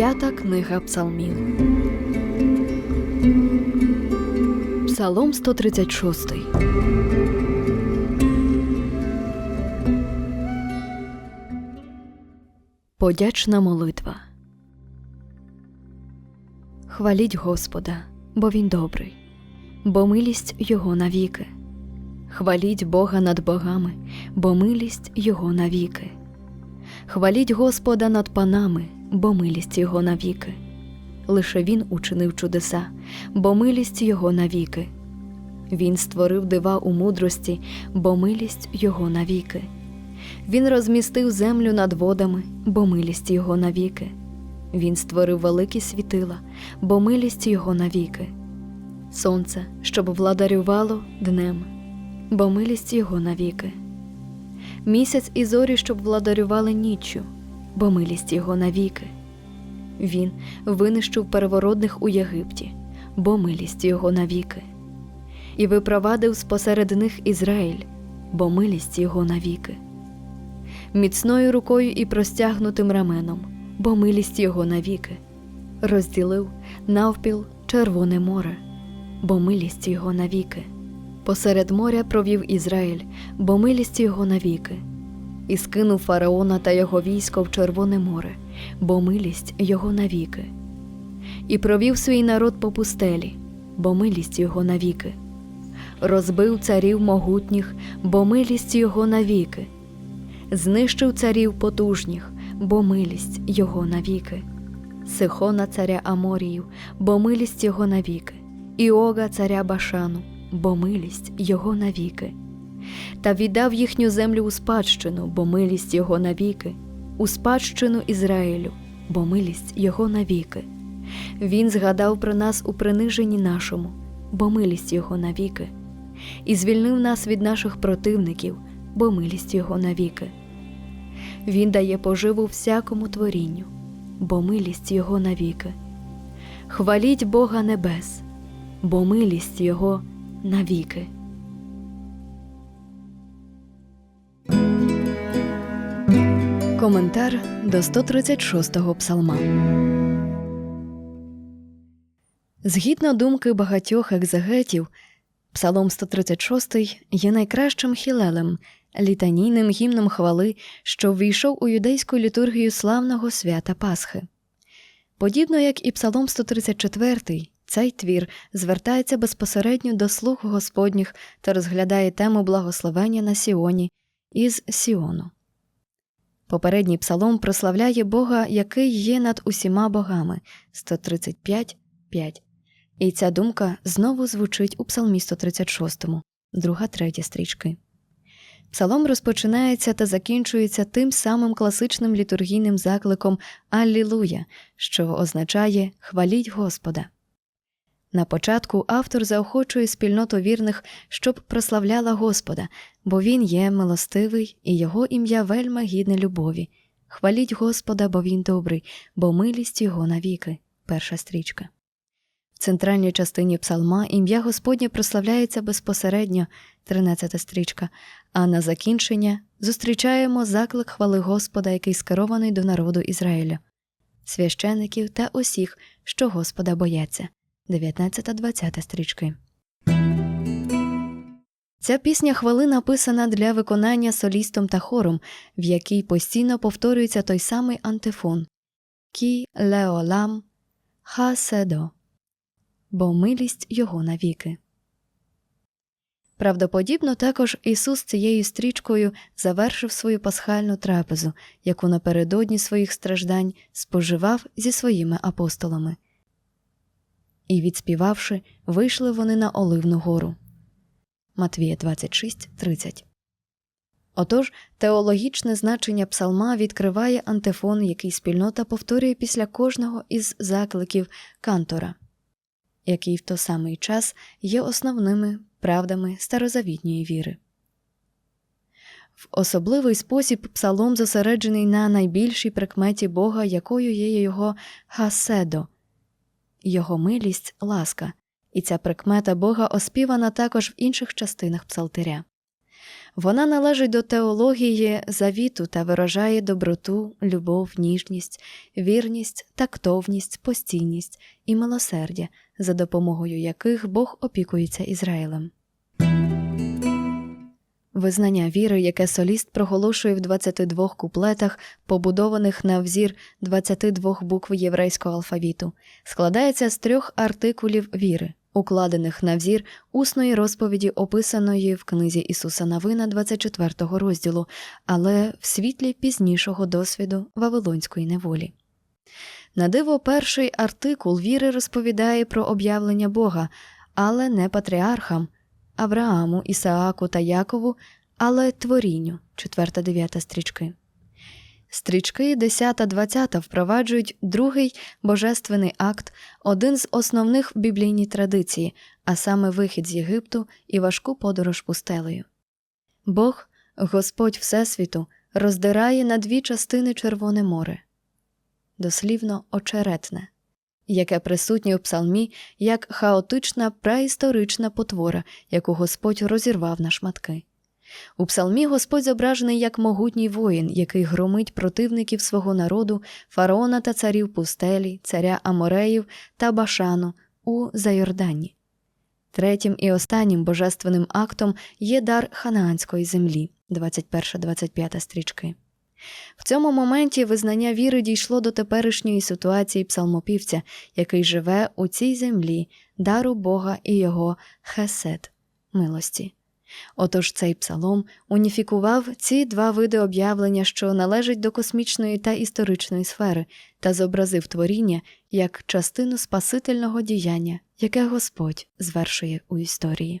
П'ята книга Псалмів. Псалом 136. Подячна молитва. Хваліть Господа, бо Він добрий, бо милість Його навіки. Хваліть Бога над богами, бо милість Його навіки. Хваліть Господа над панами, бо милість Його навіки. Лише Він учинив чудеса, бо милість Його навіки. Він створив дива у мудрості, бо милість Його навіки. Він розмістив землю над водами, бо милість Його навіки. Він створив великі світила, бо милість Його навіки. Сонце, щоб владарювало днем, бо милість Його навіки. Місяць і зорі, щоб владарювали ніччю, бо милість Його навіки. Він винищив первородних у Єгипті, бо милість Його навіки. І випровадив спосеред них Ізраїль, бо милість Його навіки. Міцною рукою і простягнутим раменом, бо милість Його навіки. Розділив навпіл Червоне море, бо милість Його навіки. Посеред моря провів Ізраїль, бо милість Його навіки. І скинув фараона та його військо в Червоне море, бо милість Його навіки. І провів свій народ по пустелі, бо милість Його навіки. Розбив царів могутніх, бо милість Його навіки. Знищив царів потужніх, бо милість Його навіки. Сихона царя Аморію, бо милість Його навіки, і Ога царя Башану, бо милість Його навіки. Та віддав їхню землю у спадщину, бо милість Його навіки, у спадщину Ізраїлю, бо милість Його навіки. Він згадав про нас у приниженні нашому, бо милість Його навіки, і звільнив нас від наших противників, бо милість Його навіки. Він дає поживу всякому творінню, бо милість Його навіки. Хваліть Бога небес, бо милість Його навіки. Коментар до 136-го псалма. Згідно думки багатьох екзегетів, Псалом 136 є найкращим хілелем, літанійним гімном хвали, що ввійшов у юдейську літургію славного свята Пасхи. Подібно як і Псалом 134, цей твір звертається безпосередньо до слуг Господніх та розглядає тему благословення на Сіоні із Сіону. Попередній псалом прославляє Бога, який є над усіма богами 135.5. І ця думка знову звучить у Псалмі 136, друга третя стрічки. Псалом розпочинається та закінчується тим самим класичним літургійним закликом Аллілуя, що означає Хваліть Господа. На початку автор заохочує спільноту вірних, щоб прославляла Господа, бо Він є милостивий і його ім'я вельми гідне любові. Хваліть Господа, бо Він добрий, бо милість Його навіки. Перша стрічка. В центральній частині псалма ім'я Господнє прославляється безпосередньо, 13 стрічка, а на закінчення зустрічаємо заклик хвали Господа, який скерований до народу Ізраїля, священиків та усіх, що Господа бояться. 19-20 стрічки. Ця пісня хвали написана для виконання солістом та хором, в якій постійно повторюється той самий антифон Кі леолам ха бо милість його навіки. Правдоподібно також Ісус цією стрічкою завершив свою пасхальну трапезу, яку напередодні своїх страждань споживав зі своїми апостолами. І, відспівавши, вийшли вони на Оливну гору. Матвія 26.30 Отож, теологічне значення псалма відкриває антифон, який спільнота повторює після кожного із закликів кантора, який в той самий час є основними правдами старозавітньої віри. В особливий спосіб псалом зосереджений на найбільшій прикметі Бога, якою є його хаседо – його милість ласка, і ця прикмета Бога оспівана також в інших частинах псалтиря. Вона належить до теології завіту та виражає доброту, любов, ніжність, вірність, тактовність, постійність і милосердя, за допомогою яких Бог опікується Ізраїлем. Визнання віри, яке соліст проголошує в 22 куплетах, побудованих на взір 22 букв єврейського алфавіту, складається з трьох артикулів віри, укладених на взір усної розповіді, описаної в книзі Ісуса Навина 24 розділу, але в світлі пізнішого досвіду Вавилонської неволі. На диво, перший артикул віри розповідає про об'явлення Бога, але не патріархам Аврааму, Ісааку та Якову, але творінню 4-9 стрічки. Стрічки 10-20 впроваджують другий божественний акт, один з основних в біблійній традиції, а саме вихід з Єгипту і важку подорож пустелею. Бог, Господь Всесвіту, роздирає на дві частини Червоне море, дослівно очеретне, яке присутнє у псалмі як хаотична праісторична потвора, яку Господь розірвав на шматки. У псалмі Господь зображений як могутній воїн, який громить противників свого народу, фараона та царів пустелі, царя Амореїв та Башану у Зайордані. Третім і останнім божественним актом є дар ханаанської землі 21-25 стрічки. В цьому моменті визнання віри дійшло до теперішньої ситуації псалмопівця, який живе у цій землі, дару Бога і його хесед милості. Отож цей псалом уніфікував ці два види об'явлення, що належать до космічної та історичної сфери, та зобразив творіння як частину спасительного діяння, яке Господь звершує у історії.